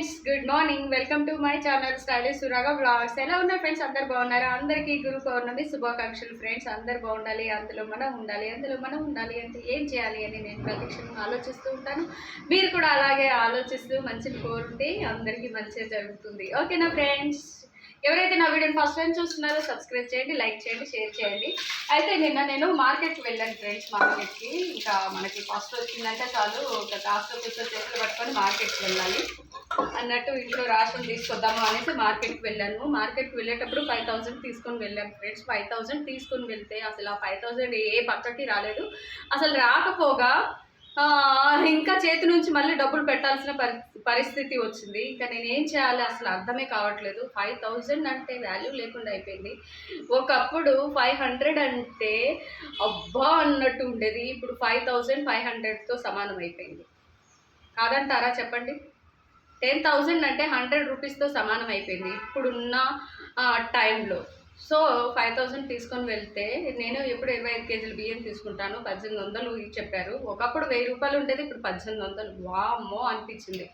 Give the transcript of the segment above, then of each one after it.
Friends good morning. Welcome to my channel stylish Suraga vlogs ఎలా ఉన్నారు friends? అందరు బాగున్నారా? అందరికీ గురు పౌర్ణమి శుభాకాంక్షలు ఫ్రెండ్స్. అందరు బాగుండాలి అందులో మనం ఉండాలి అందులో మనం ఉండాలి అంటే ఏం చేయాలి అని నేను ప్రతిక్షణం ఆలోచిస్తూ ఉంటాను. మీరు కూడా అలాగే ఆలోచిస్తూ మంచిని కోరుంటే అందరికీ మంచిగా జరుగుతుంది. ఓకేనా ఫ్రెండ్స్? ఎవరైతే నా వీడియోని ఫస్ట్ టైం చూస్తున్నారో సబ్స్క్రైబ్ చేయండి లైక్ చేయండి షేర్ చేయండి. అయితే నిన్న నేను మార్కెట్కి వెళ్ళాను ఫ్రెండ్స్ మార్కెట్కి. ఇంకా మనకి ఫస్ట్ వచ్చిందంటే చాలు ఒక కాస్త కూర్చో చేతులు పట్టుకొని మార్కెట్కి వెళ్ళాలి. అన్నట్టు ఇంట్లో రాషన్ తీసుకొద్దాము అనేసి మార్కెట్కి వెళ్ళాను. మార్కెట్కి వెళ్ళేటప్పుడు ఫైవ్ థౌసండ్ తీసుకొని వెళ్ళాను ఫ్రెండ్స్ ఫైవ్ థౌసండ్ తీసుకొని వెళ్తే అసలు ఆ ఫైవ్ థౌసండ్ ఏ పక్కకి రాలేదు. అసలు రాకపోగా ఇంకా చేతి నుంచి మళ్ళీ డబ్బులు పెట్టాల్సిన పరి పరిస్థితి వచ్చింది. ఇంకా నేను ఏం చేయాలి? అసలు అర్థమే కావట్లేదు. ఫైవ్ థౌజండ్ అంటే వాల్యూ లేకుండా అయిపోయింది. ఒకప్పుడు ఫైవ్ హండ్రెడ్ అంటే అబ్బా అన్నట్టు ఉండేది. ఇప్పుడు ఫైవ్ థౌజండ్ ఫైవ్ హండ్రెడ్తో సమానం అయిపోయింది. కాదంటారా చెప్పండి? టెన్ థౌజండ్ అంటే హండ్రెడ్ రూపీస్తో సమానం అయిపోయింది ఇప్పుడున్న టైంలో సో ఫైవ్ థౌజండ్ తీసుకొని వెళ్తే నేను ఎప్పుడు ఇరవై ఐదు కేజీలు బియ్యం తీసుకుంటాను పద్దెనిమిది వందలు చెప్పారు. ఒకప్పుడు వెయ్యి రూపాయలు ఉండేది ఇప్పుడు పద్దెనిమిది వందలు. వామ్మో అనిపించింది.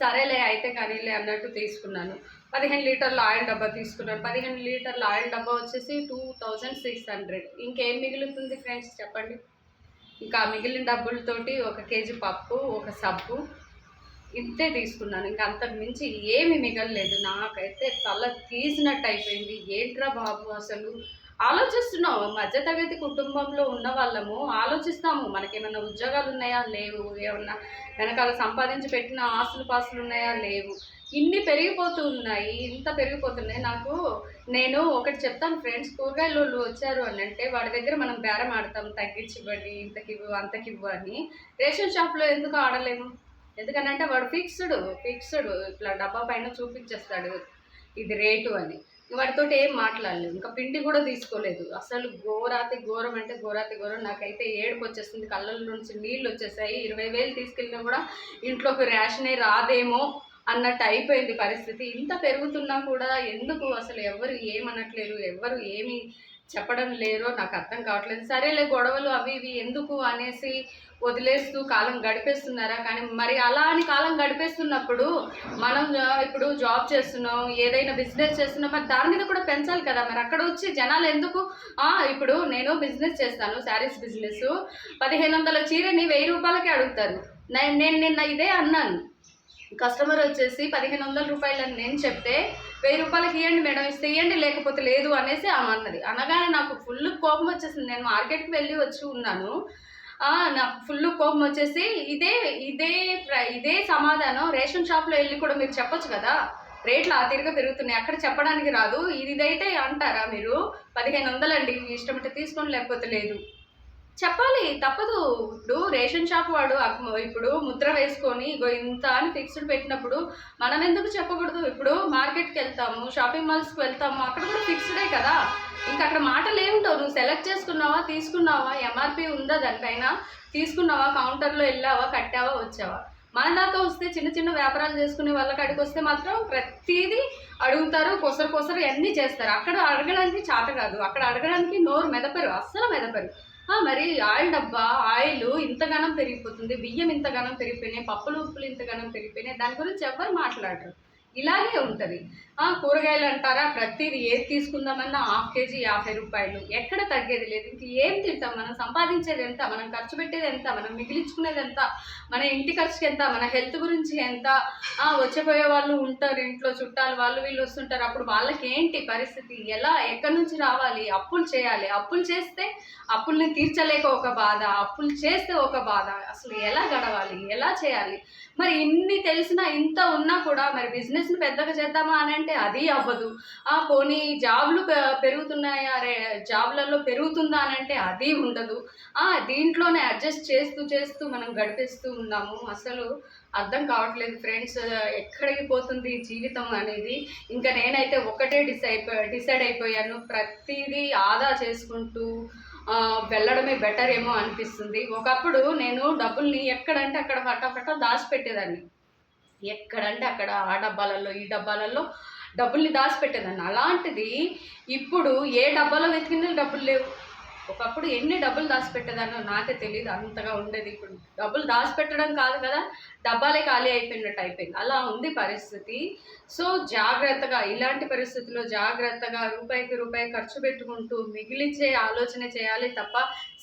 సరేలే అయితే కానీలే అన్నట్టు తీసుకున్నాను. పదిహేను లీటర్ల ఆయిల్ డబ్బా తీసుకున్నాను. పదిహేను లీటర్ల ఆయిల్ డబ్బా వచ్చేసి టూ థౌజండ్ సిక్స్ హండ్రెడ్. ఇంకేం మిగులుతుంది ఫ్రెండ్స్ చెప్పండి? ఇంకా మిగిలిన డబ్బులతోటి ఒక కేజీ పప్పు ఒక సబ్బు ఇంతే తీసుకున్నాను. ఇంకా అంతకు మించి ఏమి మిగలలేదు. నాకైతే తల తీసినట్టు అయిపోయింది. ఏంట్రా బాబు అసలు? ఆలోచిస్తున్నాం. మధ్యతరగతి కుటుంబంలో ఉన్న వాళ్ళము ఆలోచిస్తాము. మనకేమైనా ఉద్యోగాలు ఉన్నాయా? లేవు. ఏమన్నా వెనకాల సంపాదించి పెట్టిన ఆస్తులు పాస్తులు ఉన్నాయా? లేవు. ఇన్ని పెరిగిపోతూ ఉన్నాయి ఇంత పెరిగిపోతున్నాయి. నాకు నేను ఒకటి చెప్తాను ఫ్రెండ్స్. కూరగాయలు వాళ్ళు వచ్చారు అని అంటే వాడి దగ్గర మనం బేరం ఆడతాం. తగ్గించి ఇవ్వండి ఇంతకివ్వు అంతకివ్వు అని. రేషన్ షాప్లో ఎందుకు ఆడలేము? ఎందుకనంటే వాడు ఫిక్స్డ్ ఫిక్స్డ్. ఇట్లా డబ్బా పైన చూపించేస్తాడు. ఇది రేటు అని. వాడితో ఏం మాట్లాడలేదు. ఇంకా పిండి కూడా తీసుకోలేదు. అసలు ఘోరాతి ఘోరం అంటే ఘోరాతి ఘోరం. నాకైతే ఏడుపు వచ్చేస్తుంది కళ్ళల నుంచి నీళ్ళు వచ్చేసాయి. ఇరవై వేలు తీసుకెళ్ళినా కూడా ఇంట్లోకి రేషనే రాదేమో అన్నట్టు అయిపోయింది పరిస్థితి. ఇంత పెరుగుతున్నా కూడా ఎందుకు అసలు ఎవరు ఏమనట్లేరు? ఎవరు ఏమి చెప్పడం లేరో నాకు అర్థం కావట్లేదు. సరేలే గొడవలు అవి ఇవి ఎందుకు అనేసి వదిలేస్తూ కాలం గడిపేస్తున్నారా? కానీ మరి అలా అని కాలం గడిపేస్తున్నప్పుడు మనం ఇప్పుడు జాబ్ చేస్తున్నాం ఏదైనా బిజినెస్ చేస్తున్నాం మరి దాని మీద కూడా పెంచాలి కదా. మరి అక్కడ వచ్చి జనాలు ఎందుకు ఇప్పుడు నేను బిజినెస్ చేస్తాను శారీస్ బిజినెస్ పదిహేను వందల చీరని వెయ్యి రూపాయలకి అడుగుతారు. నేను నేను నిన్న ఇదే అన్నాను. కస్టమర్ వచ్చేసి పదిహేను వందల రూపాయలు అని నేను చెప్తే వెయ్యి రూపాయలకి ఇవ్వండి మేడం ఇస్తే ఇవ్వండి లేకపోతే లేదు అనేసి ఆమె అన్నది. అనగానే నాకు ఫుల్ కోపం వచ్చేసింది. నేను మార్కెట్కి వెళ్ళి వచ్చి ఉన్నాను. నాకు ఫుల్ కోపం వచ్చేసి ఇదే ఇదే ప్ర- ఇదే సమాధానం. రేషన్ షాప్లో వెళ్ళి కూడా మీరు చెప్పొచ్చు కదా? రేట్లు ఆ తీరుగా పెరుగుతున్నాయి. అక్కడ చెప్పడానికి రాదు. ఇదైతే అంటారా మీరు? పదిహేను వందలండి. మీ ఇష్టం అంటే తీసుకొని లేకపోతే లేదు. చెప్పాలి. తప్పదు. ఇప్పుడు రేషన్ షాప్ వాడు ఇప్పుడు ముద్ర వేసుకొని ఇగో ఇంత అని ఫిక్స్డ్ పెట్టినప్పుడు మనం ఎందుకు చెప్పకూడదు? ఇప్పుడు మార్కెట్కి వెళ్తాము షాపింగ్ మాల్స్కి వెళ్తాము. అక్కడ కూడా ఫిక్స్డే కదా? ఇంకా అక్కడ మాటలు ఏముంటావు నువ్వు సెలెక్ట్ చేసుకున్నావా తీసుకున్నావా? ఎంఆర్పి ఉందా దానిపైన? తీసుకున్నావా? కౌంటర్లో వెళ్ళావా? కట్టావా? వచ్చావా? మన దాకా వస్తే చిన్న చిన్న వ్యాపారాలు చేసుకునే వాళ్ళ కాడికి వస్తే మాత్రం ప్రతిదీ అడుగుతారు కొసరు కొసరు అన్నీ చేస్తారు. అక్కడ అడగడానికి చాట కాదు. అక్కడ అడగడానికి నోరు మెదపరు అస్సలు మెదపరు. మరి ఆయిల్ డబ్బా ఆయిల్ ఇంతగానం పెరిగిపోతుంది బియ్యం ఇంతగానం పెరిగిపోయినాయి పప్పులు ఉప్పులు ఇంతగానం పెరిగిపోయినాయి దాని గురించి ఎవరు మాట్లాడరు. ఇలాగే ఉంటుంది. కూరగాయలు అంటారా? ప్రతిది ఏది తీసుకుందామన్నా హాఫ్ కేజీ యాభై రూపాయలు. ఎక్కడ తగ్గేది లేదు. ఇంక ఏం తింటాం? మనం సంపాదించేది ఎంత? మనం ఖర్చు పెట్టేది ఎంత? మనం మిగిలించుకునేది ఎంత? మన ఇంటి ఖర్చుకి ఎంత? మన హెల్త్ గురించి ఎంత? వచ్చిపోయే వాళ్ళు ఉంటారు ఇంట్లో చుట్టాలు వాళ్ళు వీళ్ళు వస్తుంటారు. అప్పుడు వాళ్ళకి ఏంటి పరిస్థితి? ఎలా? ఎక్కడి నుంచి రావాలి? అప్పులు చేయాలి. అప్పులు చేస్తే అప్పుల్ని తీర్చలేక ఒక బాధ. అప్పులు చేస్తే ఒక బాధ. అసలు ఎలా గడవాలి? ఎలా చేయాలి? మరి ఇన్ని తెలిసినా ఇంత ఉన్నా కూడా మరి బిజినెస్ని పెద్దగా చేద్దామా అని అంటే అది అవ్వదు. ఆ పోనీ జాబ్లు పెరుగుతున్నాయా జాబ్లలో పెరుగుతుందా అని అంటే అది ఉండదు. ఆ దీంట్లోనే అడ్జస్ట్ చేస్తూ చేస్తూ మనం గడిపిస్తూ ఉన్నాము. అసలు అర్థం కావట్లేదు ఫ్రెండ్స్ ఎక్కడికి పోతుంది జీవితం అనేది. ఇంకా నేనైతే ఒకటే డిసైడ్ డిసైడ్ అయిపోయాను. ప్రతిదీ ఆదా చేసుకుంటూ వెళ్ళడమే బెటర్ ఏమో అనిపిస్తుంది. ఒకప్పుడు నేను డబ్బుల్ని ఎక్కడంటే అక్కడ ఫటాఫట దాచిపెట్టేదాన్ని. ఎక్కడంటే అక్కడ ఆ డబ్బాలలో ఈ డబ్బాలలో డబ్బుల్ని దాచిపెట్టేదాన్ని. అలాంటిది ఇప్పుడు ఏ డబ్బాలో వెతికిన డబ్బులు లేవు. ఒకప్పుడు ఎన్ని డబ్బులు దాచిపెట్టేదానో నాకే తెలియదు అంతగా ఉండేది ఇప్పుడు. డబ్బులు దాచిపెట్టడం కాదు కదా డబ్బాలే ఖాళీ అయిపోయినట్టు అయిపోయింది. అలా ఉంది పరిస్థితి. సో జాగ్రత్తగా ఇలాంటి పరిస్థితుల్లో జాగ్రత్తగా రూపాయికి రూపాయి ఖర్చు పెట్టుకుంటూ మిగిలిచ్చే ఆలోచన చేయాలి తప్ప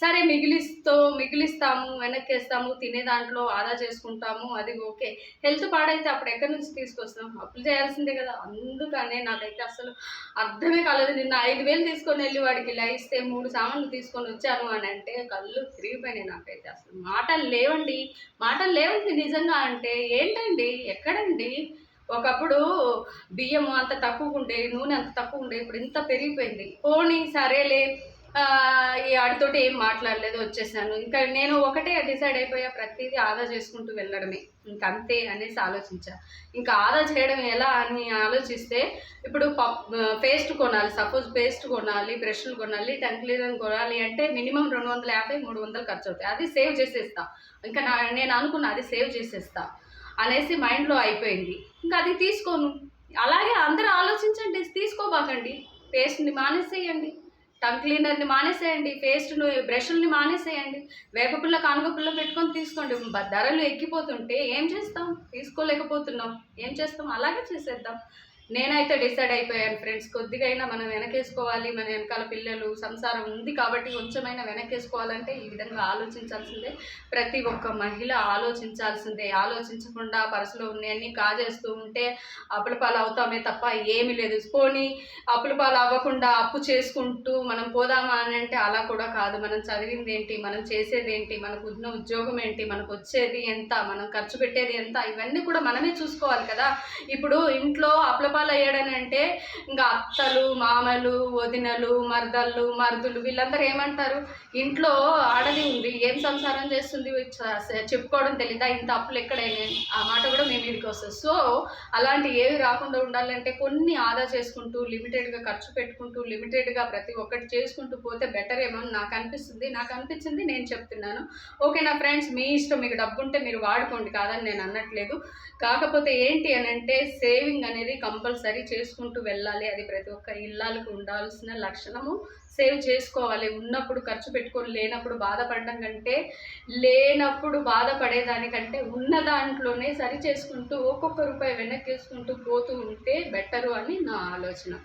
సరే మిగిలిస్తూ మిగిలిస్తాము వెనక్కేస్తాము తినే దాంట్లో ఆదా చేసుకుంటాము అది ఓకే. హెల్త్ పాడైతే అప్పుడు ఎక్కడి నుంచి తీసుకొస్తాం? అప్పులు చేయాల్సిందే కదా. అందుకనే నాకైతే అసలు అర్థమే కాలేదు. నిన్న ఐదు వేలు తీసుకొని వెళ్ళి వాడికి ఇలా ఇస్తే మూడు సామాన్లు తీసుకొని వచ్చాను అని అంటే కళ్ళు తిరిగిపోయినాయి నాకైతే. అసలు మాటలు లేవండి. మాటలు లేవండి. నిజంగా అంటే ఏంటండి? ఎక్కడండి? ఒకప్పుడు బియ్యం అంత తక్కువ ఉండే నూనె అంత తక్కువ ఉండే ఇప్పుడు ఇంత పెరిగిపోయింది. పోనీ సరేలే ఈ ఆడితోటి ఏం మాట్లాడలేదు వచ్చేసాను. ఇంకా నేను ఒకటే డిసైడ్ అయిపోయా ప్రతిదీ ఆదా చేసుకుంటూ వెళ్ళడమే. ఇంక అంతే అనేసి ఆలోచించా. ఇంకా ఆదా చేయడం ఎలా అని ఆలోచిస్తే ఇప్పుడు పప్ పేస్ట్ కొనాలి. సపోజ్ పేస్ట్ కొనాలి బ్రష్లు కొనాలి టంగ్ క్లీనర్ కొనాలి అంటే మినిమం రెండు వందల యాభై మూడు వందలు ఖర్చు అవుతాయి. అది సేవ్ చేసేస్తా. ఇంకా నా నేను అనుకున్నా అది సేవ్ చేసేస్తా అనేసి మైండ్లో అయిపోయింది. ఇంకా అది తీసుకోను. అలాగే అందరూ ఆలోచించండి తీసుకోబాకండి. పేస్ట్ని మానేసేయండి. టంగ్ క్లీనర్ని మానేసేయండి పేస్ట్ను బ్రష్ని మానేసేయండి వేపపుల్ల కానుగపుల్ల పెట్టుకొని తీసుకోండి. ధరలు ఎక్కిపోతుంటే ఏం చేస్తాం? తీసుకోలేకపోతున్నాం. ఏం చేస్తాం? అలాగే చేసేద్దాం. నేనైతే డిసైడ్ అయిపోయాను ఫ్రెండ్స్. కొద్దిగైనా మనం వెనకేసుకోవాలి మన వెనకాల పిల్లలు సంసారం ఉంది కాబట్టి కొంచెమైనా వెనకేసుకోవాలంటే ఈ విధంగా ఆలోచించాల్సిందే. ప్రతి ఒక్క మహిళ ఆలోచించాల్సిందే. ఆలోచించకుండా పర్సులో ఉన్నాయన్నీ కాజేస్తూ ఉంటే అప్పుల పాలు అవుతామే తప్ప ఏమీ లేదు. పోనీ అప్పుల పాలు అవ్వకుండా అప్పు చేసుకుంటూ మనం పోదామా అని అంటే అలా కూడా కాదు. మనం చదివింది ఏంటి మనం చేసేది ఏంటి మనకు ఉన్న ఉద్యోగం ఏంటి మనకు వచ్చేది ఎంత మనం ఖర్చు పెట్టేది ఎంత ఇవన్నీ కూడా మనమే చూసుకోవాలి కదా. ఇప్పుడు ఇంట్లో అప్పుల వాళ్ళు అయ్యాడని అంటే ఇంకా అత్తలు మామలు వదినలు మరదళ్ళు మరుదులు వీళ్ళందరూ ఏమంటారు? ఇంట్లో ఆడది ఉంది ఏం సంసారం చేస్తుంది చెప్పుకోవడం తెలీదా? ఇంత అప్పులు ఎక్కడైనా? ఆ మాట కూడా మీ మీదకి వస్తుంది. సో అలాంటి ఏవి రాకుండా ఉండాలంటే కొన్ని ఆదా చేసుకుంటూ లిమిటెడ్గా ఖర్చు పెట్టుకుంటూ లిమిటెడ్గా ప్రతి ఒక్కటి చేసుకుంటూ పోతే బెటర్ ఏమో అని నాకు అనిపిస్తుంది. నాకు అనిపించింది నేను చెప్తున్నాను. ఓకే నా ఫ్రెండ్స్ మీ ఇష్టం మీకు డబ్బు ఉంటే మీరు వాడుకోండి కాదని నేను అన్నట్లేదు కాకపోతే ఏంటి అని అంటే సేవింగ్ అనేది కంపల్సరీ చేసుకుంటూ వెళ్ళాలి. అది ప్రతి ఒక్క ఇళ్ళకు ఉండాల్సిన లక్షణము సేవ్ చేసుకోవాలి. ఉన్నప్పుడు ఖర్చు పెట్టుకొని లేనప్పుడు బాధపడడం కంటే లేనప్పుడు బాధపడేదానికంటే ఉన్న దాంట్లోనే సరి చేసుకుంటూ ఒక్కొక్క రూపాయి వెనక్కి వేసుకుంటూ పోతూ ఉంటే బెటరు అని నా ఆలోచన.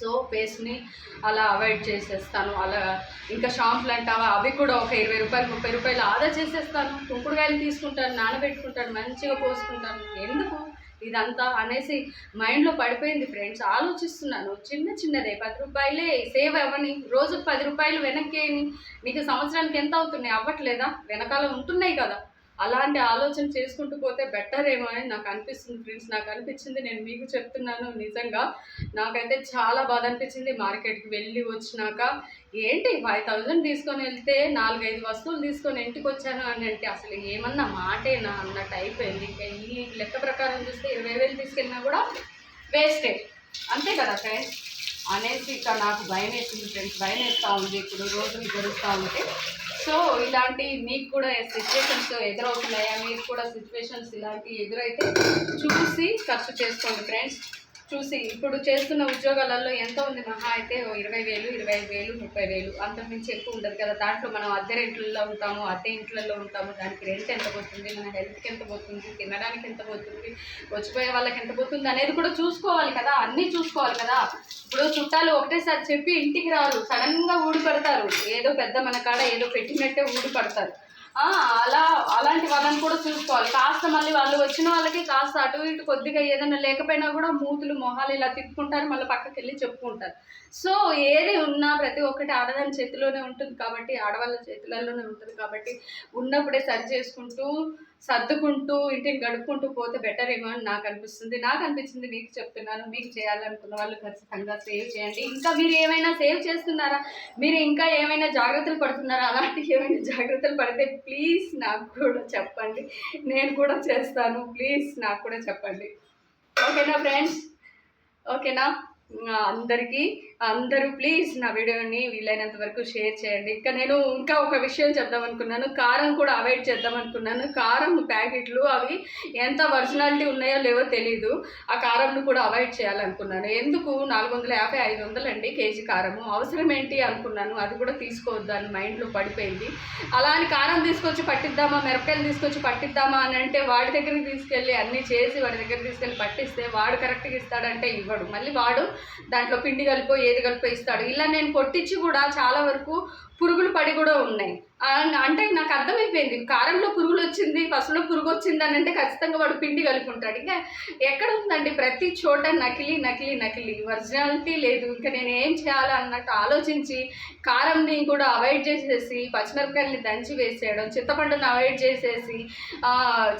సో పేస్ట్ని అలా అవాయిడ్ చేసేస్తాను. అలా ఇంకా షాంపులు అంటావా? అవి కూడా ఒక ఇరవై రూపాయలు ముప్పై రూపాయలు ఆదా చేసేస్తాను. కుంకుడుకాయలు తీసుకుంటాను నానబెట్టుకుంటాను మంచిగా పోసుకుంటాను. ఎందుకు? ఇదంతా అనేసి మైండ్లో పడిపోయింది ఫ్రెండ్స్ ఆలోచిస్తున్నాను. చిన్న చిన్నదే. పది రూపాయలే. సేవ్ అవ్వని రోజు పది రూపాయలు వెనక్కి నీకు సంవత్సరానికి ఎంత అవుతున్నాయి? అవ్వట్లేదా? వెనకాల ఉంటున్నాయి కదా. అలాంటి ఆలోచన చేసుకుంటూ పోతే బెటర్ ఏమో అని నాకు అనిపిస్తుంది ఫ్రెండ్స్ నాకు అనిపించింది నేను మీకు చెప్తున్నాను నిజంగా. నాకైతే చాలా బాధ అనిపించింది మార్కెట్కి వెళ్ళి వచ్చినాక. ఏంటి ఫైవ్ థౌజండ్ తీసుకొని వెళ్తే నాలుగైదు వస్తువులు తీసుకొని ఇంటికి వచ్చాను అని అంటే అసలు ఏమన్నా మాటేనా అన్నట్టు అయిపోయింది. ఇంకా ఈ లెక్క ప్రకారం చూస్తే ఇరవై వేలు తీసుకెళ్ళినా కూడా వేస్టే అంతే కదా ఫ్రెండ్స్ అనేసి ఇక నాకు భయం వేసింది ఫ్రెండ్స్. భయం వేస్తూ ఉంది. ఇప్పుడు రోజులు గడుస్తూ ఉంటే. సో ఇలాంటి మీకు కూడా సిచ్యువేషన్స్ ఎదురవుతున్నాయా? మీకు కూడా సిచ్యువేషన్స్ ఇలాంటివి ఎదురైతే చూసి ఖర్చు చేసుకోండి ఫ్రెండ్స్. చూసి ఇప్పుడు చేస్తున్న ఉద్యోగాలలో ఎంత ఉంది మహా అయితే ఇరవై వేలు ఇరవై ఐదు వేలు ముప్పై వేలు అంతకుమించి ఎక్కువ ఉండదు కదా. దాంట్లో మనం అద్దె రెంట్లలో ఉంటాము అద్దె ఇంట్లలో ఉంటాము. దానికి రెంట్ ఎంత పోతుంది? మన హెల్త్కి ఎంత పోతుంది? తినడానికి ఎంత పోతుంది? వచ్చిపోయే వాళ్ళకి ఎంత పోతుంది అనేది కూడా చూసుకోవాలి కదా. అన్నీ చూసుకోవాలి కదా. ఇప్పుడు చుట్టాలు ఒకటేసారి చెప్పి ఇంటికి రారు. సడన్గా ఊడి పడతారు. ఏదో పెద్ద మన కాడ ఏదో పెట్టినట్టే ఊడి పడతారు. అలా అలాంటి వాళ్ళని కూడా చూసుకోవాలి. కాస్త మళ్ళీ వాళ్ళు వచ్చిన వాళ్ళకి కాస్త అటు ఇటు కొద్దిగా ఏదైనా లేకపోయినా కూడా మూతులు మొహాలు ఇలా తిప్పుకుంటారు మళ్ళీ పక్కకి వెళ్ళి చెప్పుకుంటారు. సో ఏది ఉన్నా ప్రతి ఒక్కటి ఆడదాని చేతిలోనే ఉంటుంది కాబట్టి ఆడవాళ్ళ చేతులలోనే ఉంటుంది కాబట్టి ఉన్నప్పుడే సరి చేసుకుంటూ సర్దుకుంటూ ఇంటిని గడుపుకుంటూ పోతే బెటర్ ఏమో అని నాకు అనిపిస్తుంది. నాకు అనిపించింది మీకు చెప్తున్నాను మీకు చేయాలనుకున్న వాళ్ళు ఖచ్చితంగా సేవ్ చేయండి. ఇంకా మీరు ఏమైనా సేవ్ చేస్తున్నారా? మీరు ఇంకా ఏమైనా జాగ్రత్తలు పడుతున్నారా? అలాంటి ఏమైనా జాగ్రత్తలు పడితే ప్లీజ్ నాకు కూడా చెప్పండి. నేను కూడా చేస్తాను. ప్లీజ్ నాకు కూడా చెప్పండి. ఓకేనా ఫ్రెండ్స్ ఓకేనా అందరికీ అందరూ ప్లీజ్ నా వీడియోని వీలైనంత వరకు షేర్ చేయండి. ఇంకా నేను ఇంకా ఒక విషయం చెప్దాం అనుకున్నాను. కారం కూడా అవాయిడ్ చేద్దాం అనుకున్నాను. కారం ప్యాకెట్లు అవి ఎంత ఒరిజినాలిటీ ఉన్నాయో లేవో తెలీదు. ఆ కారంను కూడా అవాయిడ్ చేయాలనుకున్నాను. ఎందుకు? నాలుగు వందల యాభై ఐదు వందలు అండి కేజీ కారము. అవసరం ఏంటి అనుకున్నాను. అది కూడా తీసుకోవద్దు అని మైండ్లో పడిపోయింది. అలా అని కారం తీసుకొచ్చి పట్టిద్దామా? మిరపకాయలు తీసుకొచ్చి పట్టిద్దామా అని అంటే వాడి దగ్గరికి తీసుకెళ్ళి అన్నీ చేసి వాడి దగ్గర తీసుకెళ్ళి పట్టిస్తే వాడు కరెక్ట్గా ఇస్తాడంటే ఇవ్వడు. మళ్ళీ వాడు దాంట్లో పిండి కలిపో చేతి కలిపి ఇస్తాడు. ఇలా నేను కొట్టించి కూడా చాలా వరకు పురుగులు పడి కూడా ఉన్నాయి. అంటే నాకు అర్థమైపోయింది. కారంలో పురుగులు వచ్చింది పసులో పురుగు వచ్చింది అని అంటే ఖచ్చితంగా వాడు పిండి కలిపి ఉంటాడు ఇంకా ఎక్కడ ఉందండి? ప్రతి చోట నకిలీ నకిలీ నకిలీ. ఒరిజినాలిటీ లేదు. ఇంకా నేను ఏం చేయాలి అన్నట్టు ఆలోచించి కారంని కూడా అవాయిడ్ చేసేసి పచ్చిమిరపకాయలని దంచి వేసేయడం చింతపండుని అవాయిడ్ చేసేసి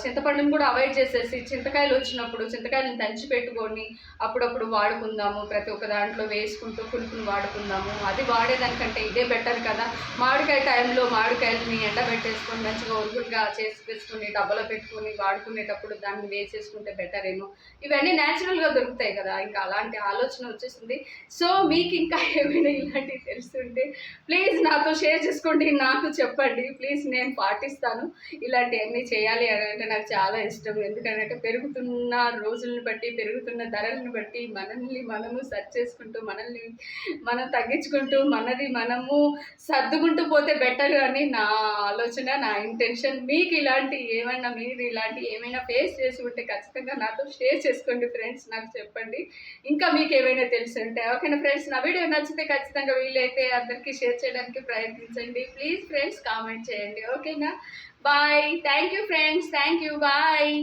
చింతపండుని కూడా అవాయిడ్ చేసేసి చింతకాయలు వచ్చినప్పుడు చింతకాయలను దంచి పెట్టుకొని అప్పుడప్పుడు వాడుకుందాము. ప్రతి ఒక్క దాంట్లో వేసుకుంటూ పులుపుని వాడుకుందాము. అది వాడేదానికంటే ఇదే బెటర్ కదా. మామిడికాయ టైంలో మామిడికాయలని ఎండబెట్టేసుకొని మంచిగా ఒరుగులుగా చేసి వేసుకుని డబ్బలో పెట్టుకొని వాడుకునేటప్పుడు దాన్ని వేసేసుకుంటే బెటర్ ఏమో. ఇవన్నీ న్యాచురల్గా దొరుకుతాయి కదా ఇంకా అలాంటి ఆలోచన వచ్చేసింది. సో మీకు ఇంకా ఏమైనా ఇలాంటివి తెలుస్తుంటే ప్లీజ్ నాతో షేర్ చేసుకోండి నాకు చెప్పండి. ప్లీజ్ నేను పాటిస్తాను. ఇలాంటివన్నీ చేయాలి అని అంటే నాకు చాలా ఇష్టం. ఎందుకంటే పెరుగుతున్న రోజులను బట్టి పెరుగుతున్న ధరలను బట్టి మనల్ని మనము సెర్చ్ చేసుకుంటూ మనల్ని మనం తగ్గించుకుంటూ మనది మనము సర్దుకుంటూ పోతే బెటర్ అని నా ఆలోచన నా ఇంటెన్షన్ మీకు ఇలాంటి ఏమైనా మీరు ఇలాంటి ఏమైనా ఫేస్ చేసి ఉంటే ఖచ్చితంగా నాతో షేర్ చేసుకోండి ఫ్రెండ్స్ నాకు చెప్పండి. ఇంకా మీకు ఏమైనా తెలిసి ఉంటే ఓకేనా ఫ్రెండ్స్ నా వీడియో నచ్చితే ఖచ్చితంగా వీలైతే అందరికీ షేర్ చేయడానికి ప్రయత్నించండి. ప్లీజ్ ఫ్రెండ్స్ కామెంట్ చేయండి ఓకేనా bye thank you friends thank you bye